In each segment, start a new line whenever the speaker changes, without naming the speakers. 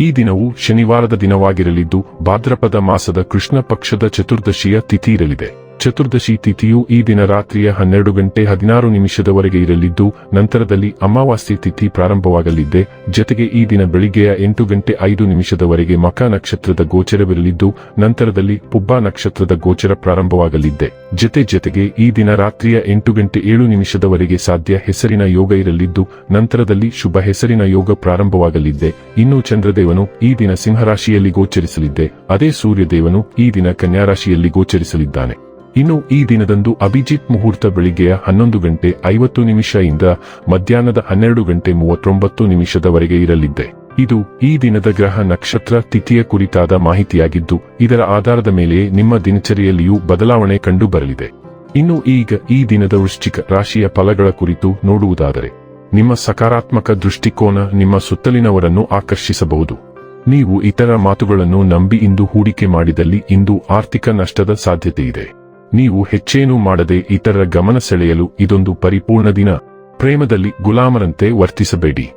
ಈ ದಿನವು ಶನಿವಾರದ ದಿನವಾಗಿರಲಿದ್ದು ಭಾದ್ರಪದ ಮಾಸದ ಕೃಷ್ಣ ಪಕ್ಷದ ಚತುರ್ದಶಿಯ ತಿಥಿ ಇರಲಿದೆ. ಚತುರ್ದಶಿ ತಿಥಿಯು ಈ ದಿನ ರಾತ್ರಿಯ ಹನ್ನೆರಡು ಗಂಟೆ ಹದಿನಾರು ನಿಮಿಷದವರೆಗೆ ಇರಲಿದ್ದು, ನಂತರದಲ್ಲಿ ಅಮಾವಾಸ್ಯೆ ತಿಥಿ ಪ್ರಾರಂಭವಾಗಲಿದ್ದೆ ಜತೆಗೆ ಈ ದಿನ ಬೆಳಿಗ್ಗೆಯ ಎಂಟು ಗಂಟೆ ಐದು ನಿಮಿಷದವರೆಗೆ ಮಕ ನಕ್ಷತ್ರದ ಗೋಚರವಿರಲಿದ್ದು, ನಂತರದಲ್ಲಿ ಪುಬ್ಬ ನಕ್ಷತ್ರದ ಗೋಚರ ಪ್ರಾರಂಭವಾಗಲಿದ್ದೆ ಜತೆ ಜತೆಗೆ ಈ ದಿನ ರಾತ್ರಿಯ ಎಂಟು ಗಂಟೆ ಏಳು ನಿಮಿಷದವರೆಗೆ ಸಾಧ್ಯ ಹೆಸರಿನ ಯೋಗ ಇರಲಿದ್ದು, ನಂತರದಲ್ಲಿ ಶುಭ ಹೆಸರಿನ ಯೋಗ ಪ್ರಾರಂಭವಾಗಲಿದ್ದೆ ಇನ್ನು ಚಂದ್ರದೇವನು ಈ ದಿನ ಸಿಂಹರಾಶಿಯಲ್ಲಿ ಗೋಚರಿಸಲಿದ್ದೆ ಅದೇ ಸೂರ್ಯದೇವನು ಈ ದಿನ ಕನ್ಯಾರಾಶಿಯಲ್ಲಿ ಗೋಚರಿಸಲಿದ್ದಾನೆ. ಇನ್ನು ಈ ದಿನದಂದು ಅಭಿಜಿತ್ ಮುಹೂರ್ತ ಬೆಳಿಗ್ಗೆಯ ಹನ್ನೊಂದು ಗಂಟೆ ಐವತ್ತು ನಿಮಿಷ ಇಂದ ಮಧ್ಯಾಹ್ನದ ಹನ್ನೆರಡು ಗಂಟೆ ಮೂವತ್ತೊಂಬತ್ತು ನಿಮಿಷದವರೆಗೆ ಇರಲಿದ್ದೆ. ಇದು ಈ ದಿನದ ಗ್ರಹ ನಕ್ಷತ್ರ ತಿಥಿಯ ಕುರಿತಾದ ಮಾಹಿತಿಯಾಗಿದ್ದು, ಇದರ ಆಧಾರದ ಮೇಲೆ ನಿಮ್ಮ ದಿನಚರಿಯಲ್ಲಿಯೂ ಬದಲಾವಣೆ ಕಂಡುಬರಲಿದೆ. ಇನ್ನು ಈಗ ಈ ದಿನದ ವೃಶ್ಚಿಕ ರಾಶಿಯ ಫಲಗಳ ಕುರಿತು ನೋಡುವುದಾದರೆ, ನಿಮ್ಮ ಸಕಾರಾತ್ಮಕ ದೃಷ್ಟಿಕೋನ ನಿಮ್ಮ ಸುತ್ತಲಿನವರನ್ನು ಆಕರ್ಷಿಸಬಹುದು. ನೀವು ಇತರ ಮಾತುಗಳನ್ನು ನಂಬಿ ಇಂದು ಹೂಡಿಕೆ ಮಾಡಿದಲ್ಲಿ ಇಂದು ಆರ್ಥಿಕ ನಷ್ಟದ ಸಾಧ್ಯತೆ ಇದೆ. ನೀವು ಹೆಚ್ಚೇನೂ ಮಾಡದೆ ಇತರರ ಗಮನ ಸೆಳೆಯಲು ಇದೊಂದು ಪರಿಪೂರ್ಣ ದಿನ. ಪ್ರೇಮದಲ್ಲಿ ಗುಲಾಮರಂತೆ ವರ್ತಿಸಬೇಡಿ.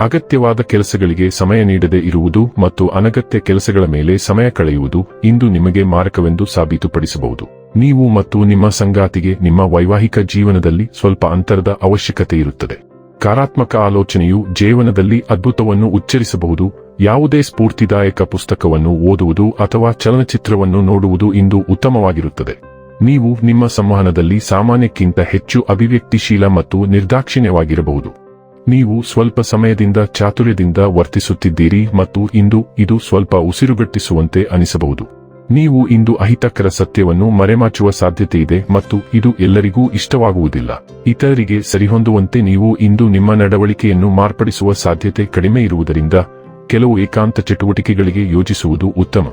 ಅಗತ್ಯವಾದ ಕೆಲಸಗಳಿಗೆ ಸಮಯ ನೀಡದೆ ಇರುವುದು ಮತ್ತು ಅನಗತ್ಯ ಕೆಲಸಗಳ ಮೇಲೆ ಸಮಯ ಕಳೆಯುವುದು ಇಂದು ನಿಮಗೆ ಮಾರಕವೆಂದು ಸಾಬೀತುಪಡಿಸಬಹುದು. ನೀವು ಮತ್ತು ನಿಮ್ಮ ಸಂಗಾತಿಗೆ ನಿಮ್ಮ ವೈವಾಹಿಕ ಜೀವನದಲ್ಲಿ ಸ್ವಲ್ಪ ಅಂತರದ ಅವಶ್ಯಕತೆ ಇರುತ್ತದೆ. ಕಾರಾತ್ಮಕ ಆಲೋಚನೆಯು ಜೀವನದಲ್ಲಿ ಅದ್ಭುತವನ್ನು ಉಚ್ಚರಿಸಬಹುದು. ಯಾವುದೇ ಸ್ಫೂರ್ತಿದಾಯಕ ಪುಸ್ತಕವನ್ನು ಓದುವುದು ಅಥವಾ ಚಲನಚಿತ್ರವನ್ನು ನೋಡುವುದು ಇಂದು ಉತ್ತಮವಾಗಿರುತ್ತದೆ. ನೀವು ನಿಮ್ಮ ಸಂವಹನದಲ್ಲಿ ಸಾಮಾನ್ಯಕ್ಕಿಂತ ಹೆಚ್ಚು ಅಭಿವ್ಯಕ್ತಿಶೀಲ ಮತ್ತು ನಿರ್ದಾಕ್ಷಿಣ್ಯವಾಗಿರಬಹುದು. ನೀವು ಸ್ವಲ್ಪ ಸಮಯದಿಂದ ಚಾತುರ್ಯದಿಂದ ವರ್ತಿಸುತ್ತಿದ್ದೀರಿ ಮತ್ತು ಇಂದು ಇದು ಸ್ವಲ್ಪ ಉಸಿರುಗಟ್ಟಿಸುವಂತೆ ಅನಿಸಬಹುದು. ನೀವು ಇಂದು ಅಹಿತಕರ ಸತ್ಯವನ್ನು ಮರೆಮಾಚುವ ಸಾಧ್ಯತೆಯಿದೆ ಮತ್ತು ಇದು ಎಲ್ಲರಿಗೂ ಇಷ್ಟವಾಗುವುದಿಲ್ಲ. ಇತರರಿಗೆ ಸರಿಹೊಂದುವಂತೆ ನೀವು ಇಂದು ನಿಮ್ಮ ನಡವಳಿಕೆಯನ್ನು ಮಾರ್ಪಡಿಸುವ ಸಾಧ್ಯತೆ ಕಡಿಮೆ ಇರುವುದರಿಂದ ಕೆಲವು ಏಕಾಂತ ಚಟುವಟಿಕೆಗಳಿಗೆ ಯೋಜಿಸುವುದು ಉತ್ತಮ.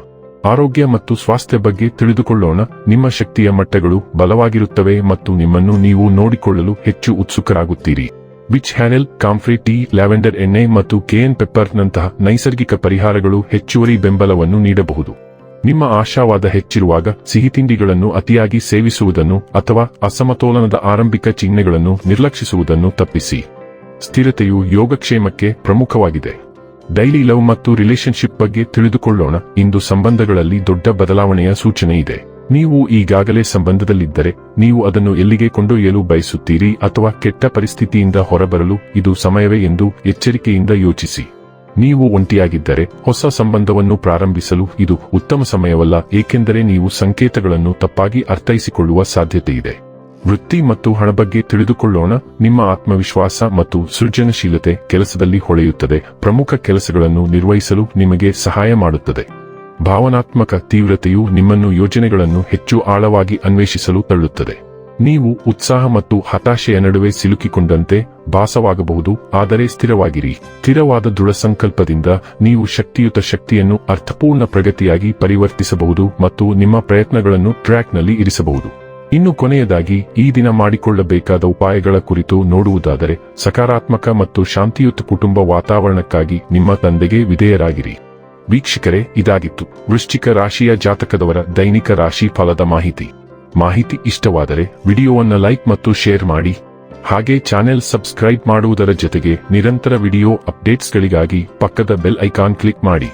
ಆರೋಗ್ಯ ಮತ್ತು ಸ್ವಾಸ್ಥ್ಯ ಬಗ್ಗೆ ತಿಳಿದುಕೊಳ್ಳೋಣ. ನಿಮ್ಮ ಶಕ್ತಿಯ ಮಟ್ಟಗಳು ಬಲವಾಗಿರುತ್ತವೆ ಮತ್ತು ನಿಮ್ಮನ್ನು ನೀವು ನೋಡಿಕೊಳ್ಳಲು ಹೆಚ್ಚು ಉತ್ಸುಕರಾಗುತ್ತೀರಿ. Witch hazel, comfrey tea, lavender ಎಣ್ಣೆ ಮತ್ತು ಕೆಎನ್ ಪೆಪ್ಪರ್ನಂತಹ ನೈಸರ್ಗಿಕ ಪರಿಹಾರಗಳು ಹೆಚ್ಚುವರಿ ಬೆಂಬಲವನ್ನು ನೀಡಬಹುದು. ನಿಮ್ಮ ಆಶಾವಾದ ಹೆಚ್ಚಿರುವಾಗ ಸಿಹಿತಿಂಡಿಗಳನ್ನು ಅತಿಯಾಗಿ ಸೇವಿಸುವುದನ್ನು ಅಥವಾ ಅಸಮತೋಲನದ ಆರಂಭಿಕ ಚಿಹ್ನೆಗಳನ್ನು ನಿರ್ಲಕ್ಷಿಸುವುದನ್ನು ತಪ್ಪಿಸಿ. ಸ್ಥಿರತೆಯು ಯೋಗಕ್ಷೇಮಕ್ಕೆ ಪ್ರಮುಖವಾಗಿದೆ. ಡೈಲಿ ಲವ್ ಮತ್ತು ರಿಲೇಶನ್ಶಿಪ್ ಬಗ್ಗೆ ತಿಳಿದುಕೊಳ್ಳೋಣ. ಇಂದು ಸಂಬಂಧಗಳಲ್ಲಿ ದೊಡ್ಡ ಬದಲಾವಣೆಯ ಸೂಚನೆ ಇದೆ. ನೀವು ಈಗಾಗಲೇ ಸಂಬಂಧದಲ್ಲಿದ್ದರೆ, ನೀವು ಅದನ್ನು ಎಲ್ಲಿಗೆ ಕೊಂಡೊಯ್ಯಲು ಬಯಸುತ್ತೀರಿ ಅಥವಾ ಕೆಟ್ಟ ಪರಿಸ್ಥಿತಿಯಿಂದ ಹೊರಬರಲು ಇದು ಸಮಯವೇ ಎಂದು ಎಚ್ಚರಿಕೆಯಿಂದ ಯೋಚಿಸಿ. ನೀವು ಒಂಟಿಯಾಗಿದ್ದರೆ, ಹೊಸ ಸಂಬಂಧವನ್ನು ಪ್ರಾರಂಭಿಸಲು ಇದು ಉತ್ತಮ ಸಮಯವಲ್ಲ, ಏಕೆಂದರೆ ನೀವು ಸಂಕೇತಗಳನ್ನು ತಪ್ಪಾಗಿ ಅರ್ಥೈಸಿಕೊಳ್ಳುವ ಸಾಧ್ಯತೆ ಇದೆ ವೃತ್ತಿ ಮತ್ತು ಹಣ ಬಗ್ಗೆ ತಿಳಿದುಕೊಳ್ಳೋಣ. ನಿಮ್ಮ ಆತ್ಮವಿಶ್ವಾಸ ಮತ್ತು ಸೃಜನಶೀಲತೆ ಕೆಲಸದಲ್ಲಿ ಹೊಳೆಯುತ್ತದೆ. ಪ್ರಮುಖ ಕೆಲಸಗಳನ್ನು ನಿರ್ವಹಿಸಲು ನಿಮಗೆ ಸಹಾಯ ಮಾಡುತ್ತದೆ. ಭಾವನಾತ್ಮಕ ತೀವ್ರತೆಯು ನಿಮ್ಮನ್ನು ಯೋಜನೆಗಳನ್ನು ಹೆಚ್ಚು ಆಳವಾಗಿ ಅನ್ವೇಷಿಸಲು ತಳ್ಳುತ್ತದೆ. ನೀವು ಉತ್ಸಾಹ ಮತ್ತು ಹತಾಶೆಯ ನಡುವೆ ಸಿಲುಕಿಕೊಂಡಂತೆ ಭಾಸವಾಗಬಹುದು, ಆದರೆ ಸ್ಥಿರವಾಗಿರಿ. ಸ್ಥಿರವಾದ ದೃಢ ಸಂಕಲ್ಪದಿಂದ ನೀವು ಶಕ್ತಿಯುತ ಶಕ್ತಿಯನ್ನು ಅರ್ಥಪೂರ್ಣ ಪ್ರಗತಿಯಾಗಿ ಪರಿವರ್ತಿಸಬಹುದು ಮತ್ತು ನಿಮ್ಮ ಪ್ರಯತ್ನಗಳನ್ನು ಟ್ರ್ಯಾಕ್ನಲ್ಲಿ ಇರಿಸಬಹುದು. ಇನ್ನು ಕೊನೆಯದಾಗಿ, ಈ ದಿನ ಮಾಡಿಕೊಳ್ಳಬೇಕಾದ ಉಪಾಯಗಳ ಕುರಿತು ನೋಡುವುದಾದರೆ, ಸಕಾರಾತ್ಮಕ ಮತ್ತು ಶಾಂತಿಯುತ ಕುಟುಂಬ ವಾತಾವರಣಕ್ಕಾಗಿ ನಿಮ್ಮ ತಂದೆಗೆ ವಿಧೇಯರಾಗಿರಿ. ವೀಕ್ಷಕರೇ, ಇದಾಗಿತ್ತು. ವೃಶ್ಚಿಕ ರಾಶಿಯ ಜಾತಕದವರ ದೈನಿಕ ರಾಶಿ ಫಲದ ಮಾಹಿತಿ. ಮಾಹಿತಿ ಇಷ್ಟವಾದರೆ, ವಿಡಿಯೋವನ್ನು ಲೈಕ್ ಮತ್ತು ಶೇರ್ ಮಾಡಿ. ಹಾಗೆ ಚಾನೆಲ್ ಸಬ್ಸ್ಕ್ರೈಬ್ ಮಾಡುವುದರ ಜೊತೆಗೆ ನಿರಂತರ ವಿಡಿಯೋ ಅಪ್ಡೇಟ್ಸ್ಗಳಿಗಾಗಿ ಪಕ್ಕದ ಬೆಲ್ ಐಕಾನ್ ಕ್ಲಿಕ್ ಮಾಡಿ.